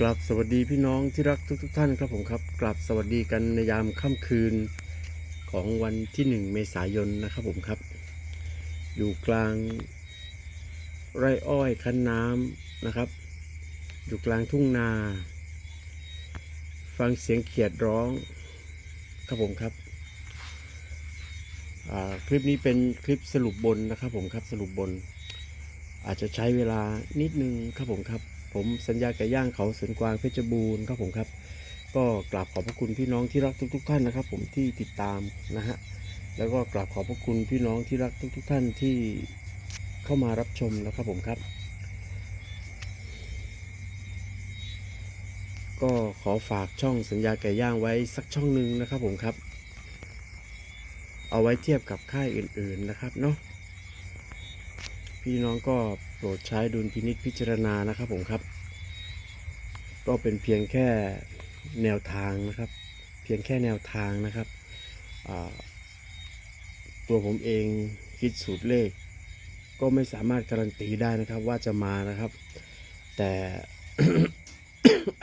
กลับสวัสดีพี่น้องที่รักทุกทท่านครับผมครับกลับสวัสดีกันในยามค่ำคืนของวันที่หนึ่งเมษายนนะครับผมครับ อยู่กลางไร่อ้อยคันน้ำนะครับ อยู่กลางทุ่งนา ฟังเสียงเขียดร้องครับผมครับคลิปนี้เป็นคลิปสรุปบนนะครับผมครับสรุปบน อาจจะใช้เวลานิดนึงครับผมครับ ผมสัญญาไก่ย่างเขาสวนกวางเพชรบูรณ์ครับผมครับ ก็กราบขอบพระคุณพี่น้องที่รักทุก ๆ ท่านนะครับ ผมที่ติดตามนะฮะแล้วก็กราบขอบพระคุณพี่น้องที่รักทุก ๆ ท่านที่เข้ามารับชมนะครับผมครับ ก็ขอฝากช่องสัญญาไก่ย่างไว้สักช่องหนึ่งนะครับผมครับ เอาไว้เทียบกับค่ายอื่นๆนะครับเนาะพี่น้องก็ รดใช้ดุลพินิษพิจารณานะครับผมครับ ก็เป็นเพียงแค่แนวทางนะครับ เพียงแค่แนวทางนะครับ ตัวผมเองคิดสูตรเลข ก็ไม่สามารถการันตีได้นะครับว่าจะมานะครับ แต่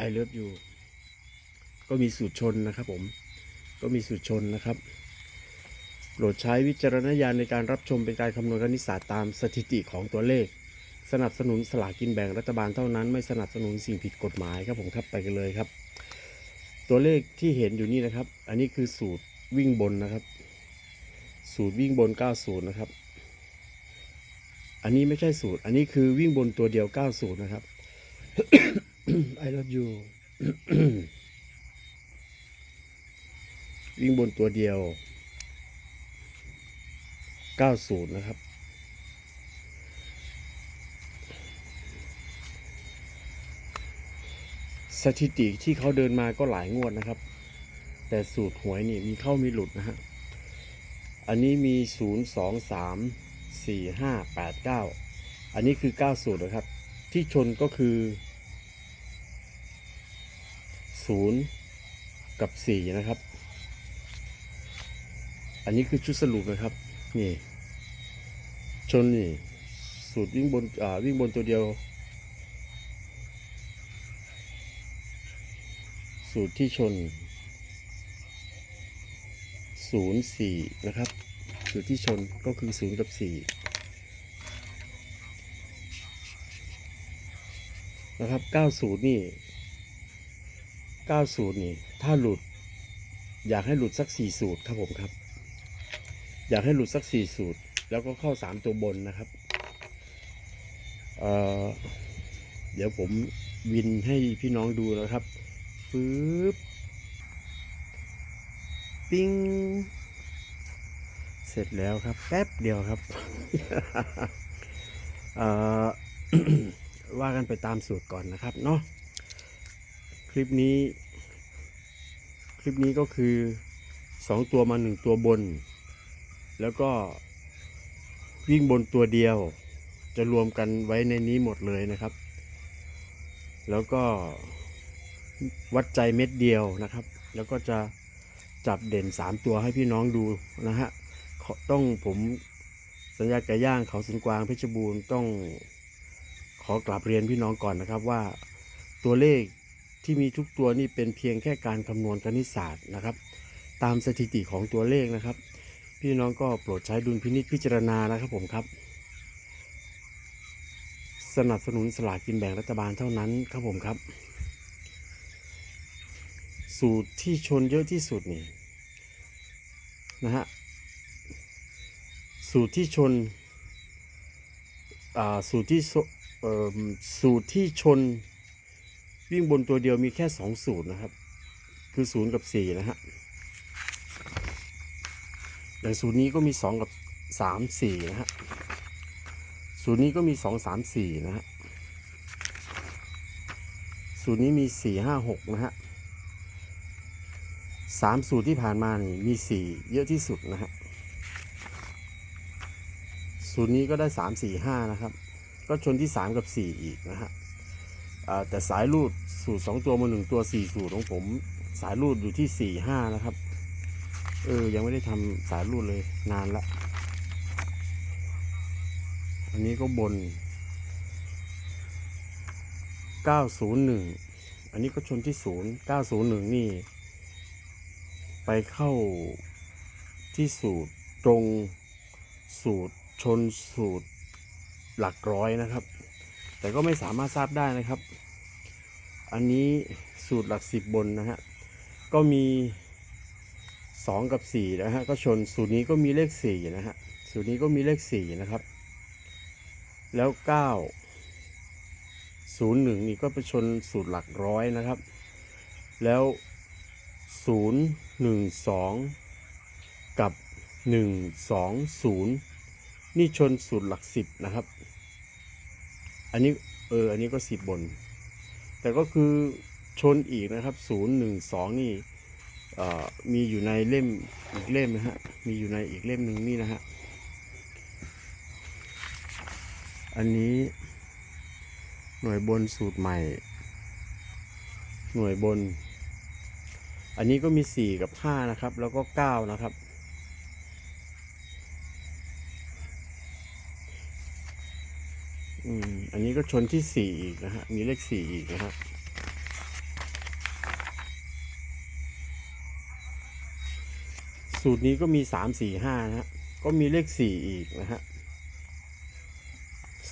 I love you ก็มีสูตรชนนะครับผมก็มีสูตรชนนะครับโปรดใช้วิจารณญาณในการรับชมเป็นการคำนวณคณิตศาสตร์ตามสถิติของตัวเลข สนับสนุนสลากกินแบ่งรัฐบาลเท่านั้น ไม่สนับสนุนสิ่งผิดกฎหมายครับผมครับไปกันเลยครับ ตัวเลขที่เห็นอยู่นี่นะครับ อันนี้คือสูตรวิ่งบนนะครับ สูตรวิ่งบน 90 นะครับ อันนี้ไม่ใช่สูตร อันนี้คือวิ่งบนตัวเดียว 90 นะครับ I love you วิ่งบนตัวเดียว 90 นะครับ สถิติที่เขาเดินมาก็หลายงวดนะครับ แต่สูตรหวยนี่มีเข้ามีหลุดนะฮะ อันนี้มี 0 2 3 4 5 8 9 อันนี้คือ 9 สูตรนะครับ ที่ชนก็คือ 0 กับ 4 นะครับ อันนี้คือชุดสรุปนะครับ นี่ ชนนี่ สูตรวิ่งบนอ่าวิ่งบนตัวเดียว สูตรที่ชนศูนย์สี่นะครับ สูตรที่ชนก็คือศูนย์กับสี่นะครับเก้าสูตรนี่เก้าสูตรนี่ ถ้าหลุด อยากให้หลุดสักสี่สูตรครับผมครับ อยากให้หลุดสักสี่สูตร แล้วก็เข้าสามตัวบนนะครับเเดี๋ยวผมวินให้พี่น้องดูนะครับ ปึ๊บปิ้งเสร็จแล้วครับ แป๊บเดียวครับเอ่อว่ากันไปตามสูตรก่อนนะครับเนาะคลิปนี้ คลิปนี้ก็คือสองตัวมาหนึ่งตัวบน แล้วก็วิ่งบนตัวเดียว จะรวมกันไว้ในนี้หมดเลยนะครับ แล้วก็ วัดใจเม็ดเดียวนะครับ แล้วก็จะจับเด่น 3 ตัวให้พี่น้องดูนะฮะต้องผมสัญญาไก่ย่างเขาสินกวางเพชรบูรณ์ต้องขอกลับเรียนพี่น้องก่อนนะครับว่าตัวเลขที่มีทุกตัวนี่เป็นเพียงแค่การคำนวณคณิตศาสตร์นะครับ ตามสถิติของตัวเลขนะครับ พี่น้องก็โปรดใช้ดุลพินิจพิจารณานะครับผมครับ สนับสนุนสลากกินแบ่งรัฐบาลเท่านั้นครับผมครับ สูตรที่ชนเยอะที่สุดนี่นะฮะสูตรที่ชนอ่าสูตรที่โซเออสูตรที่ชนวิ่งบนตัวเดียวมีแค่สองสูตรนะครับ คือศูนย์กับสี่นะฮะอย่างสูตรนี้ก็มีสองกับสามสี่นะฮะสูตรนี้ก็มีสองสามสี่นะฮะสูตรนี้มีสี่ห้าหกนะฮะ สามสูตรที่ผ่านมานี่มีสี่เยอะที่สุดนะฮะสูตรนี้ก็ได้สามสี่ห้านะครับ ก็ชนที่สามกับสี่อีกนะฮะแต่สายรูดสูตรสองตัวมาหนึ่งตัวสี่สูตรของผมสายรูดอยู่ที่สี่ห้านะครับเออยังไม่ได้ทำสายรูดเลยนานละอันนี้ก็บน 901 อันนี้ก็ชนที่ศูนย์เก้าศูนย์หนึ่งนี่ ไปเข้าที่สูตรตรงสูตรชนสูตรหลักร้อยนะครับ แต่ก็ไม่สามารถทราบได้นะครับ อันนี้สูตรหลักสิบบนนะฮะก็มีสองกับสี่นะฮะก็ชนสูตรนี้ก็มีเลขสี่นะฮะสูตรนี้ก็มีเลขสี่นะครับ แล้วเก้าศูนย์หนึ่งนี่ก็ไปชนสูตรหลักร้อยนะครับ แล้วศู นย์หนึ่งสองกับหนึ่งสองศูนย์นี่ชนสูตรหลักสิบนะครับ อันนี้เอออันนี้ก็สิบบน แต่ก็คือชนอีกนะครับศูนย์หนึ่งสองนี่มีอยู่ในเล่มอีกเล่มนะฮะ มีอยู่ในอีกเล่มหนึ่งนี่นะฮะ อันนี้หน่วยบนสูตรใหม่ หน่วยบน อันนี้ก็มีสี่กับห้านะครับ แล้วก็เก้านะครับอืมอันนี้ก็ชนที่สี่อีกนะฮะ มีเลขสี่อีกนะฮะสูตรนี้ก็มีสามสี่ห้านะฮะ ก็มีเลขสี่อีกนะฮะ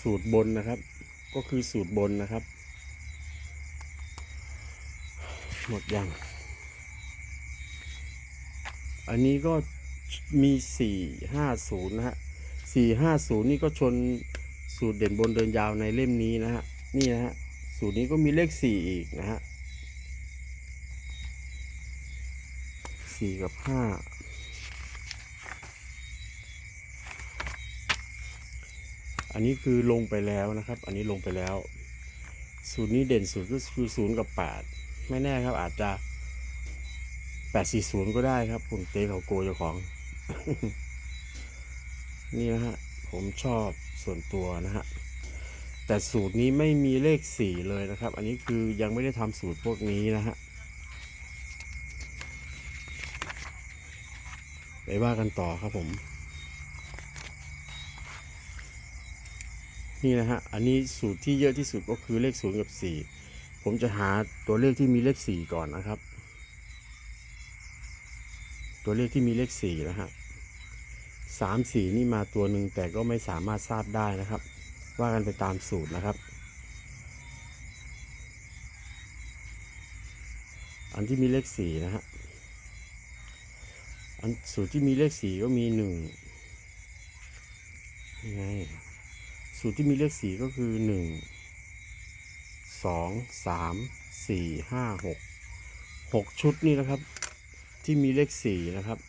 สูตรบนนะครับ ก็คือสูตรบนนะครับ หมดยัง อันนี้ก็มีสี่ห้าศูนย์นะฮะสี่ห้าศูนย์นี่ก็ชนสูตรเด่นบนเดินยาวในเล่มนี้นะฮะ นี่นะฮะ สูตรนี้ก็มีเลขสี่อีกนะฮะสี่กับห้าอันนี้คือลงไปแล้วนะครับ อันนี้ลงไปแล้ว สูตรนี้เด่นสุดก็คือศูนย์กับแปดไม่แน่ครับอาจจะ แปดสี่ศูนย์ก็ได้ครับ ผมเตะเขาโกเจ้าของ นี่นะฮะ ผมชอบส่วนตัวนะฮะ แต่สูตรนี้ไม่มีเลขสี่เลยนะครับ อันนี้คือยังไม่ได้ทำสูตรพวกนี้นะฮะไปว่ากันต่อครับผม นี่นะฮะ อันนี้สูตรที่เยอะที่สุดก็คือเลขศูนย์กับสี่ผมจะหาตัวเลขที่มีเลขสี่ก่อนนะครับ ตัวเลขที่มีเลขสี่นะฮะสามสี่นี่มาตัวหนึ่งแต่ก็ไม่สามารถทราบได้นะครับ ว่ากันไปตามสูตรนะครับ อันที่มีเลขสี่นะฮะอันสูตรที่มีเลขสี่ก็มีหนึ่งยังไงสูตรที่มีเลขสี่ก็คือหนึ่งสองสามสี่ห้าหกหกชุดนี่นะครับ ที่มีเลขสี่นะครับ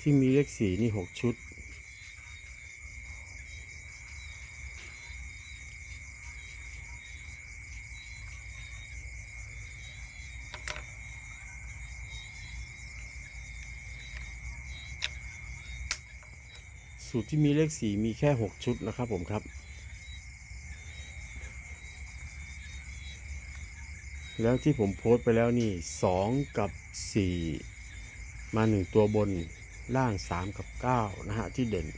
ที่มีเลขสี่นี่หกชุด สูตรที่มีเลขสี่มีแค่หกชุดนะครับผมครับ แล้วที่ผมโพสต์ไปแล้วนี่สองกับสี่มาหนึ่งตัวบนล่างสามกับเก้านะฮะที่เด่น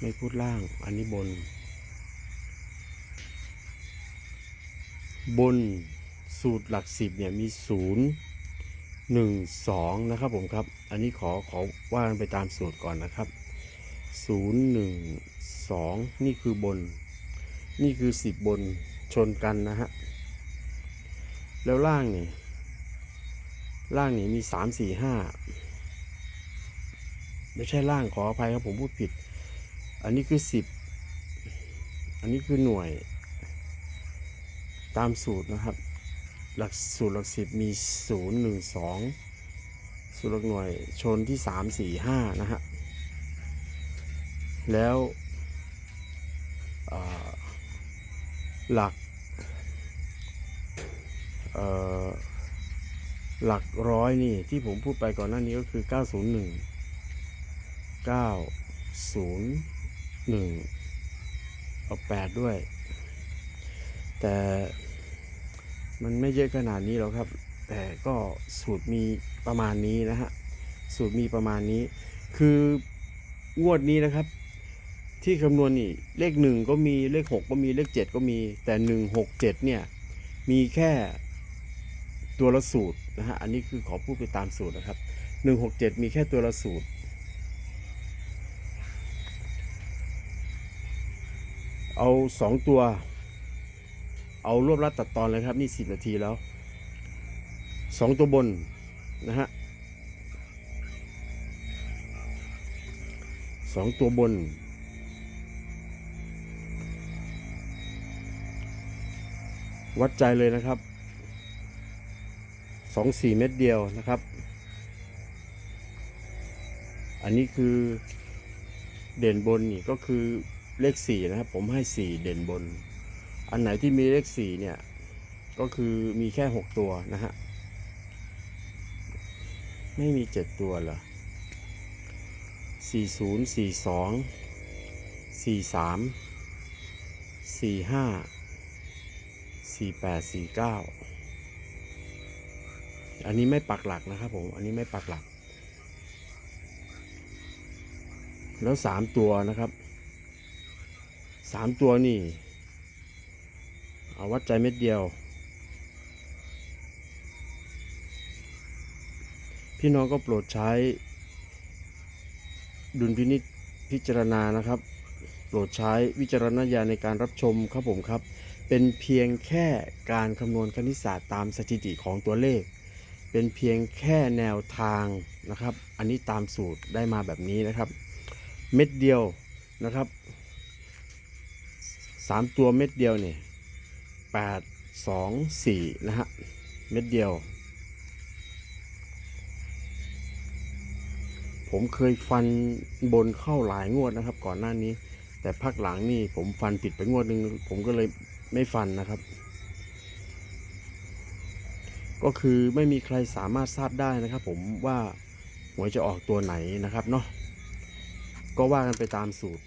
ไม่พูดล่างอันนี้บน บนสูตรหลักสิบเนี่ยมีศูนย์หนึ่งสองนะครับผมครับ อันนี้ขอขอว่ากันไปตามสูตรก่อนนะครับศูนย์หนึ่งสองนี่คือบน นี่คือสิบบน ชนกันนะฮะ แล้วล่างนี่ ล่างนี่มีสามสี่ห้าไม่ใช่ล่างขออภัยครับผมพูดผิด อันนี้คือสิบ อันนี้คือหน่วย ตามสูตรนะครับ หลักสูตรหลักสิบมีศูนย์หนึ่งสองสูตรหลักหน่วยชนที่สามสี่ห้านะฮะ แล้ว หลักหลักร้อยนี่ที่ผมพูดไปก่อนหน้านี้ก็คือ 901 901 เอา 8 ด้วย แต่มันไม่เยอะขนาดนี้หรอกครับ แต่ก็สูตรมีประมาณนี้นะฮะ สูตรมีประมาณนี้ คืองวดนี้นะครับ ที่คำนวณนี่เลขหนึ่งก็มีเลขหกก็มีเลขเจ็ดก็มีแต่หนึ่งหกเจ็ดเนี่ยมีแค่ตัวละสูตรนะฮะอันนี้คือขอพูดไปตามสูตรนะครับหนึ่งหกเจ็ดมีแค่ตัวละสูตร เอาสองตัว เอารวบรัดตัดตอนเลยครับนี่สิบนาทีแล้วสองตัวบนนะฮะสองตัวบน วัดใจเลยนะครับสองสี่เม็ดเดียวนะครับ อันนี้คือเด่นบนนี่ก็คือเลขสี่นะครับผมให้สี่เด่นบน อันไหนที่มีเลขสี่เนี่ยก็คือมีแค่หกตัวนะฮะไม่มีเจ็ดตัวเหรอสี่ศูนย์สี่สองสี่สามสี่ห้า สี่แปดสี่เก้าอันนี้ไม่ปักหลักนะครับผม อันนี้ไม่ปักหลัก แล้วสามตัวนะครับสามตัวนี่เอาวัดใจเม็ดเดียว พี่น้องก็โปรดใช้ ดุลพินิจพิจารณานะครับ โปรดใช้วิจารณญาณในการรับชมครับผมครับ เป็นเพียงแค่การคำนวณคณิตศาสตร์ตามสถิติของตัวเลข เป็นเพียงแค่แนวทางนะครับ อันนี้ตามสูตรได้มาแบบนี้นะครับ เม็ดเดียวนะครับสามตัวเม็ดเดียวเนี่ยแปดสองสี่นะฮะเม็ดเดียว ผมเคยฟันบนเข้าหลายงวดนะครับ ก่อนหน้านี้ แต่พักหลังนี่ผมฟันผิดไปงวดนึง ผมก็เลย ไม่ฟันนะครับ ก็คือไม่มีใครสามารถทราบได้นะครับ ผมว่าหวยจะออกตัวไหนนะครับเนาะก็ว่ากันไปตามสูตร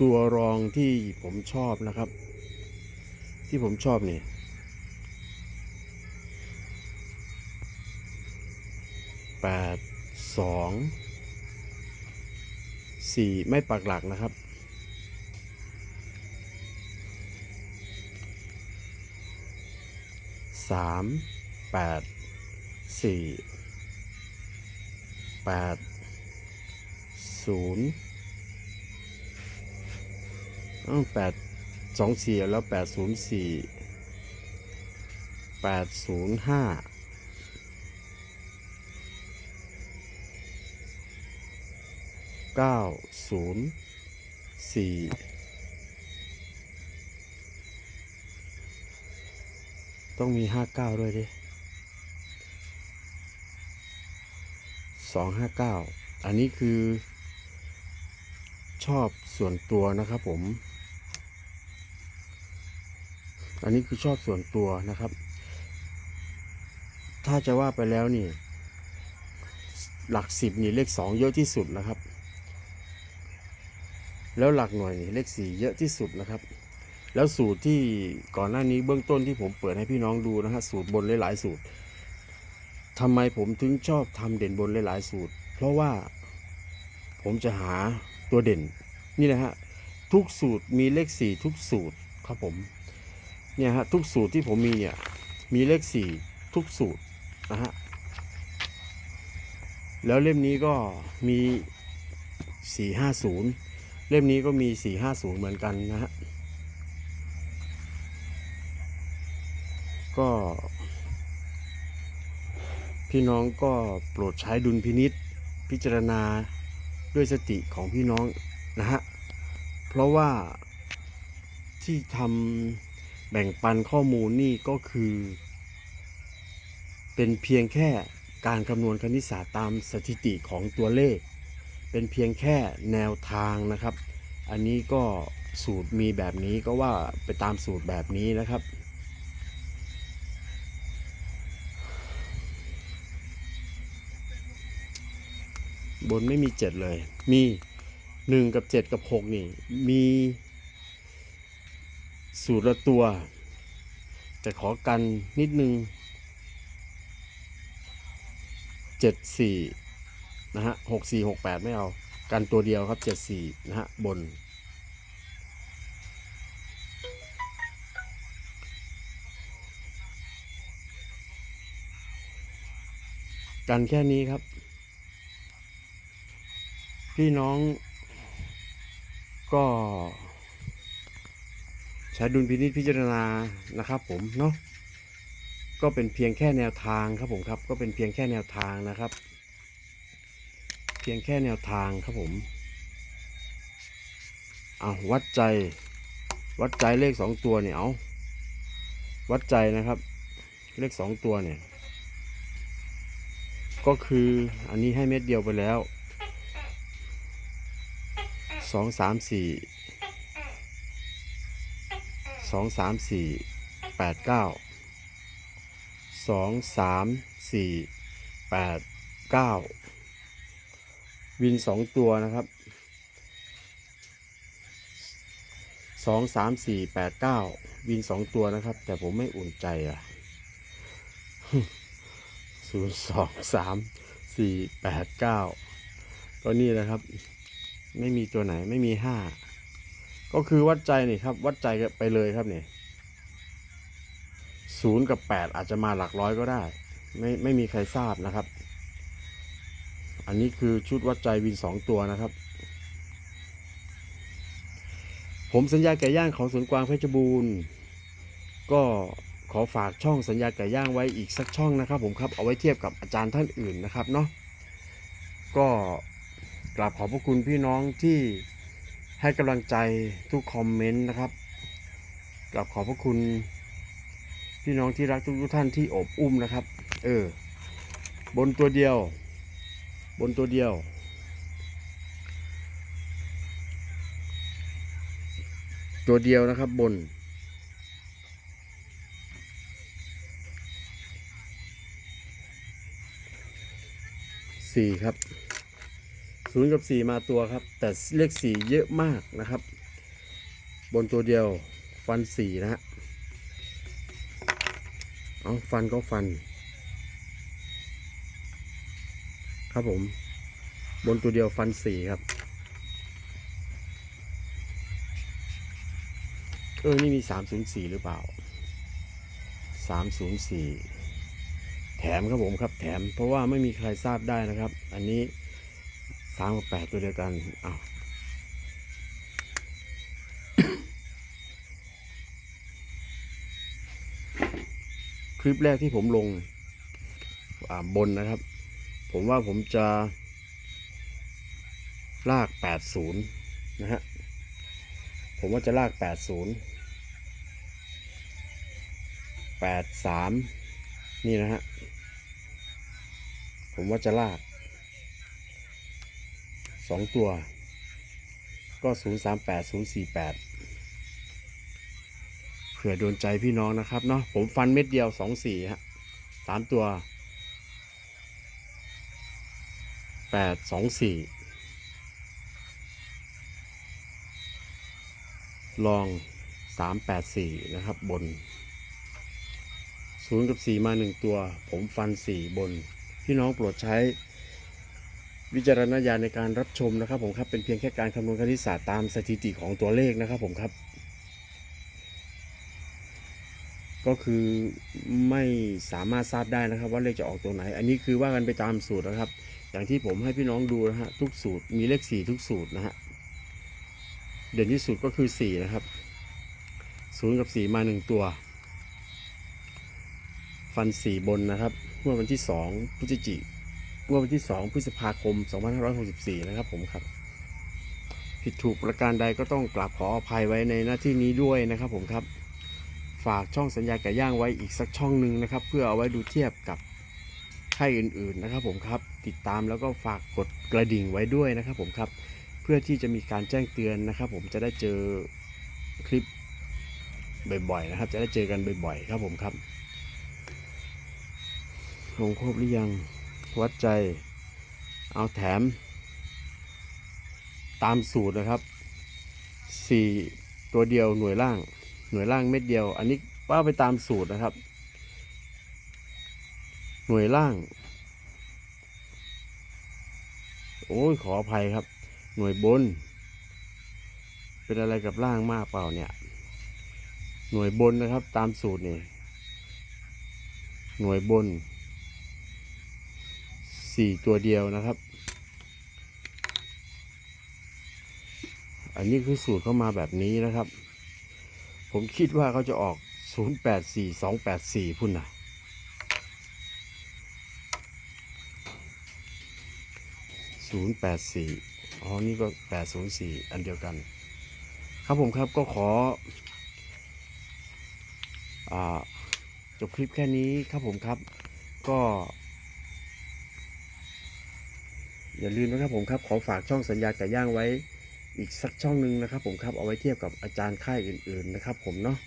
ตัวรองที่ผมชอบนะครับ ที่ผมชอบเนี่แปด สองสี่ไม่ปักหลักนะครับ สามแปดสี่แปดศูนย์อ้าวแปดสองสี่แล้วแปดศูนย์สี่แปดศูนย์ห้า เก้าศูนย์สี่ต้องมีห้าเก้าด้วยดิสองห้าเก้าอันนี้คือชอบส่วนตัวนะครับผม อันนี้คือชอบส่วนตัวนะครับ ถ้าจะว่าไปแล้วนี่ หลักสิบนี่เลขสองเยอะที่สุดนะครับ แล้วหลักหน่วยเลขสี่เยอะที่สุดนะครับ แล้วสูตรที่ก่อนหน้านี้เบื้องต้นที่ผมเปิดให้พี่น้องดูนะฮะสูตรบนหลายๆสูตรทำไมผมถึงชอบทำเด่นบนหลายๆสูตร เพราะว่าผมจะหาตัวเด่นนี่นะฮะทุกสูตรมีเลขสี่ทุกสูตรครับผมเนี่ยฮะทุกสูตรที่ผมมีเนี่ยมีเลขสี่ทุกสูตรนะฮะแล้วเล่มนี้ก็มีสี่ห้าศูนย์ เล่มนี้ก็มีสี่ห้าศูนย์เหมือนกันนะฮะ ก็ พี่น้องก็โปรดใช้ดุลพินิษพิจารณาด้วยสติของพี่น้องนะฮะ เพราะว่าที่ทำแบ่งปันข้อมูลนี่ก็คือ เป็นเพียงแค่การคำนวณคณิตศาสตร์ตามสถิติของตัวเลข เป็นเพียงแค่แนวทางนะครับ อันนี้ก็สูตรมีแบบนี้ก็ว่าไปตามสูตรแบบนี้นะครับ บนไม่มีเจ็ดเลย มีหนึ่งกับเจ็ดกับหกนี่ มีสูตรละตัว แต่ขอกันนิดนึงเจ็ดสี่ นะฮะหกสี่หกแปดไม่เอา กันตัวเดียวครับเจ็ดสี่นะฮะบน กันแค่นี้ครับ พี่น้องก็ใช้ดุลพินิจพิจารณานะครับผมเนาะก็เป็นเพียงแค่แนวทางครับผมครับ ก็เป็นเพียงแค่แนวทางนะครับ พียงแค่แนวทางครับผมเอาวัดใจ วัดใจเลขสองตัวเนี่ยเอาวัดใจนะครับ เลขสองตัวเนี่ย ก็คืออันนี้ให้เม็ดเดียวไปแล้วสองสามสี่สองสามสี่แปดเก้าสองสามสี่แปดเก้า วินสองตัวนะครับสองสามสี่แปดเก้าวินสองตัวนะครับ แต่ผมไม่อุ่นใจอะศูนย์สองสามสี่แปดเก้าก็นี่แหละครับ ไม่มีตัวไหนไม่มีห้าก็คือวัดใจนี่ครับ วัดใจไปเลยครับเนี่ยศูนย์กับแปดอาจจะมาหลักร้อยก็ได้ ไม่ไม่มีใครทราบนะครับ อันนี้คือชุดวัดใจวินสองตัวนะครับ ผมสัญญาไก่ย่างของสวนกวางเพชรบูรณ์ ก็ขอฝากช่องสัญญาไก่ย่างไว้อีกสักช่องนะครับ ผมครับเอาไว้เทียบกับอาจารย์ท่านอื่นนะครับเนาะก็กราบขอบพระคุณพี่น้องที่ให้กำลังใจทุกคอมเมนต์นะครับกราบขอบพระคุณพี่น้องที่รักทุกท่านที่อบอุ้มนะครับ เออ บนตัวเดียว บนตัวเดียว ตัวเดียวนะครับบน สี่ครับศูนย์กับสี่มาตัวครับ แต่เลขสี่เยอะมากนะครับ บนตัวเดียวฟันสี่นะฮะเอาฟันก็ฟัน ครับผม บนตัวเดียวฟันสี่ครับ เออ นี่มีสามศูนย์สี่หรือเปล่าสามศูนย์สี่แถมครับผมครับ แถมเพราะว่าไม่มีใครทราบได้นะครับ อันนี้สามกับแปดตัวเดียวกันอ้าวคลิปแรกที่ผมลงบนนะครับ ผมว่าผมจะลาก 80 นะฮะ ผมว่าจะลาก 80 83 นี่นะฮะ ผมว่าจะลากสองตัว ก็ศูนย์สามแปดศูนย์สี่แปดเผื่อโดนใจพี่น้องนะครับเนาะ ผมฟันเม็ดเดียวสองสี่ฮะสามตัวแปดสองสี่ลองสามแปดสี่นะครับบนศูนย์กับสี่มาหนึ่งตัว ผมฟันสี่บน พี่น้องโปรดใช้ วิจารณญาณในการรับชมนะครับผมครับเป็นเพียงแค่การคำนวณคณิตศาสตร์ตามสถิติของตัวเลขนะครับผมครับ ก็คือไม่สามารถทราบได้นะครับ ว่าเลขจะออกตัวไหน อันนี้คือว่ากันไปตามสูตรนะครับ อย่างที่ผมให้พี่น้องดูนะฮะทุกสูตรมีเลขสี่ทุกสูตรนะฮะเด่นที่สุดก็คือสี่นะครับศูนย์กับสี่มาหนึ่งตัว ฟันสี่บนนะครับเมื่อวันที่สองพฤศจิกเมื่อวันที่2พฤษภาคม2564นะครับผมครับ ผิดถูกประการใดก็ต้องกราบขออภัยไว้ในหน้าที่นี้ด้วยนะครับผมครับ ฝากช่องสัญญาไก่ย่างไว้อีกสักช่องหนึ่งนะครับ เพื่อเอาไว้ดูเทียบกับ ค่ายอื่นๆนะครับผมครับติดตามแล้วก็ฝากกดกระดิ่งไว้ด้วยนะครับผมครับเพื่อที่จะมีการแจ้งเตือนนะครับ ผมจะได้เจอคลิปบ่อยๆนะครับ จะได้เจอกันบ่อยๆครับผมครับลงครบหรือยังวัดใจ เอาแถม ตามสูตรนะครับสี่ตัวเดียวหน่วยล่าง หน่วยล่างเม็ดเดียว อันนี้ว่าไปตามสูตรนะครับ หน่วยล่าง โอ้ยขออภัยครับ หน่วยบน เป็นอะไรกับล่างมากเปล่าเนี่ย หน่วยบนนะครับ ตามสูตรนี่หน่วยบนสี่ตัวเดียวนะครับ อันนี้คือสูตรเข้ามาแบบนี้นะครับ ผมคิดว่าเขาจะออก 084 284 พุ่นนะ 084อ๋อ นี่ก็804อันเดียวกัน ครับผมครับก็ขออจบคลิปแค่นี้ครับผมครับ ก็ อย่าลืมนะครับผมครับ ขอฝากช่องสัญญาไก่ย่างไว้อีกสักช่องหนึ่งนะครับ ผมครับเอาไว้เทียบกับอาจารย์ค่ายอื่น ๆนะครับ ผมเนาะ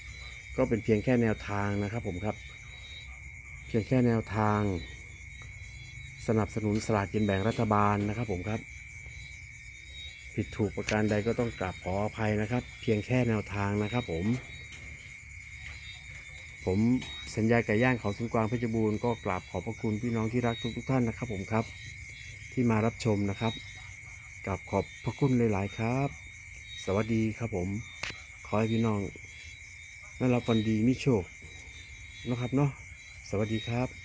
ก็เป็นเพียงแค่แนวทางนะครับ ผมครับ เพียงแค่แนวทาง สนับสนุนสลากกินแบ่งรัฐบาลนะครับผมครับ ผิดถูกประการใดก็ต้องกราบขออภัยนะครับ เพียงแค่แนวทางนะครับผม ผมสัญญาไก่ย่างเขาสุนกวางเพชรบูรณ์ก็กราบขอบพระคุณพี่น้องที่รักทุกๆท่านนะครับผมครับ ที่มารับชมนะครับกับขอบพระคุณหลาย ๆ ครับ สวัสดีครับผม ขอให้พี่น้องได้รับวันดีมิโชคนะครับเนาะสวัสดีครับ